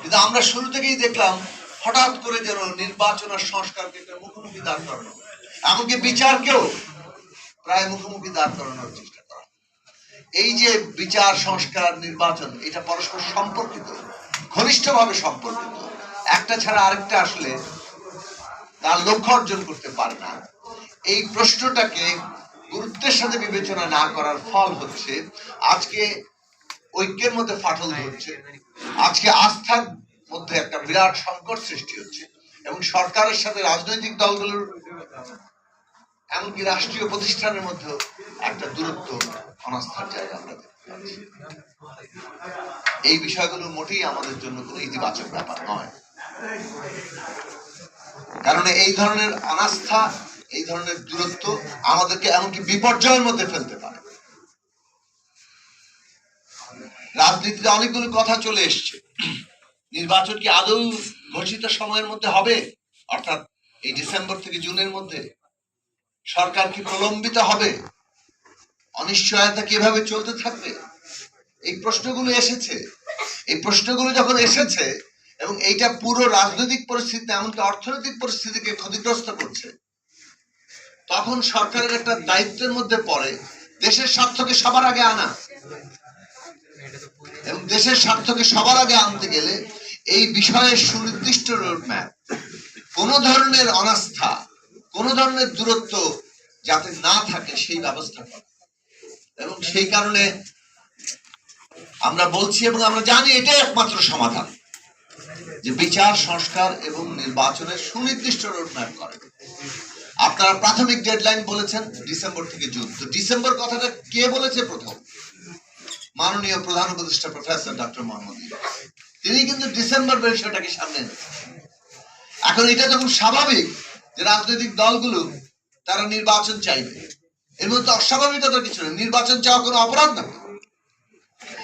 কিন্তু আমরা শুরু থেকেই দেখলাম হঠাৎ করে যেন নির্বাচন আর সংস্কারকে মুখোমুখি দাঁড় করানো এমনকি বিচারকেও প্রায় মুখোমুখি দাঁড় করানোর চেষ্টা করা এই যে বিচার, সংস্কার, নির্বাচন, এটা পরস্পর সম্পর্কিত, ঘনিষ্ঠভাবে সম্পর্কিত। একটা ছাড়া আরেকটা আসলে তার লক্ষ্য অর্জন করতে পারে না। এই প্রশ্নটাকে গুরুত্বের সাথে বিবেচনা না করার ফল হচ্ছে, আজকে ঐক্যের মধ্যে ফাটল ধরছে। আজকে আস্থার মধ্যে একটা বিরাট সংকট সৃষ্টি হচ্ছে এবং সরকারের সাথে রাজনৈতিক দলগুলোর এমনকি রাষ্ট্রীয় প্রতিষ্ঠানের মধ্যে একটা দূরত্ব অনাস্থার জায়গা আমরা দেখতে পাচ্ছি। এই বিষয়গুলো মোটেই আমাদের জন্য কোনো ইতিবাচক ব্যাপার নয়। কারণ এই ধরনের অনাস্থা এই ধরনের দূরত্ব আমাদেরকে এমনকি বিপর্যয়ের মধ্যে ফেলতে পারে রাজনীতিতে অনেকগুলো কথা চলে এসছে। নির্বাচন কি আদৌ ঘোষিত সময়ের মধ্যে হবে? অর্থাৎ এই ডিসেম্বর থেকে জুনের মধ্যে সরকার কি প্রলম্বিত হবে? অনিশ্চয়তা কীভাবে চলতে থাকবে? এই প্রশ্নগুলো এসেছে। এই প্রশ্নগুলো যখন এসেছে এবং এইটা পুরো রাজনৈতিক পরিস্থিতি এমনকি অর্থনৈতিক পরিস্থিতিকে ক্ষতিগ্রস্ত করছে, তখন সরকারের একটা দায়িত্বের মধ্যে পড়ে, দেশের স্বার্থকে সবার আগে আনা। এবং দেশের স্বার্থকে সবার আগে আনতে গেলে এই বিষয়ের সুনির্দিষ্ট রোডম্যাপ, কোন ধরনের অনাস্থা, কোন ধরনের দূরত্ব যাতে না থাকে সেই ব্যবস্থা এবং সেই কারণে আমরা বলছি এবং আমরা জানি এটাই একমাত্র সমাধান, যে বিচার, সংস্কার এবং নির্বাচনের সুনির্দিষ্ট রোডম্যাপ করে। আপনারা প্রাথমিক ডেডলাইন বলেছেন ডিসেম্বর থেকে জুন। তো ডিসেম্বর কথাটা কে বলেছে প্রথম? মাননীয় প্রধান উপদেষ্টা প্রফেসর ডক্টর মোহাম্মদ তিনি কিন্তু ডিসেম্বর বিষয়টাকে সামনে এনেছেন। এখন এটা যখন স্বাভাবিক যে রাজনৈতিক দলগুলো তারা নির্বাচন চাইবে, এর মধ্যে অস্বাভাবিকতা কিছু নেই। নির্বাচন চাওয়া কোনো অপরাধ না।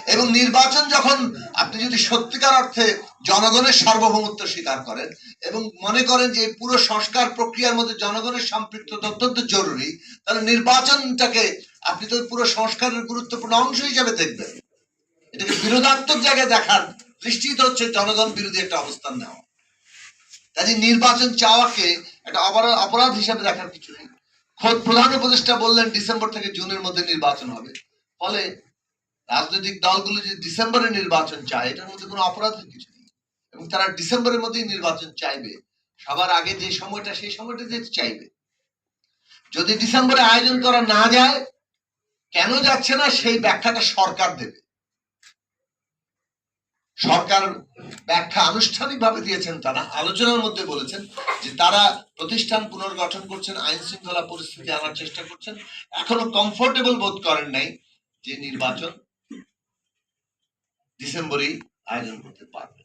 এবং নির্বাচন যখন আপনি যদি সত্যিকার অর্থে জনগণের সার্বভৌমত্ব স্বীকার করেন এবং মনে করেন যে পুরো সংস্কার প্রক্রিয়ার মধ্যে জনগণের সম্পৃক্ততা অত্যন্ত জরুরি, তাহলে নির্বাচনটাকে আপনি তো পুরো সংস্কারের গুরুত্বপূর্ণ অংশ হিসাবে দেখবেন। এটাকে বিরোধাত্মক জায়গায় দেখার দৃষ্টিতে হচ্ছে জনগণ বিরোধী একটা অবস্থান নেওয়া। কাজে নির্বাচন চাওয়াকে একটা অপরাধ অপরাধ হিসাবে দেখার কিছু নেই। খোদ প্রধান উপদেষ্টা বললেন, ডিসেম্বর থেকে জুনের মধ্যে নির্বাচন হবে। ফলে রাজনৈতিক দলগুলো যে ডিসেম্বরে নির্বাচন চায়, এটার মধ্যে কোনো অপরাধের কিছু নেই। এবং তারা ডিসেম্বরের মধ্যেই নির্বাচন চাইবে। সবার আগে যে সময়টা, সেই সময়টা যেতে চাইবে। যদি ডিসেম্বরে আয়োজন করা না যায়, কেন যাচ্ছে না, সেই ব্যাখ্যাটা সরকার দেবে। সরকার ব্যাখ্যা আনুষ্ঠানিকভাবে দিয়েছেন, তারা আলোচনার মধ্যে বলেছেন যে তারা প্রতিষ্ঠান পুনর্গঠন করছেন, আইন শৃঙ্খলা পরিস্থিতি আনার চেষ্টা করছেন। এখনও কমফোর্টেবল বোধ করেন নাই যে নির্বাচন ডিসেম্বরেই আয়োজন করতে পারবে।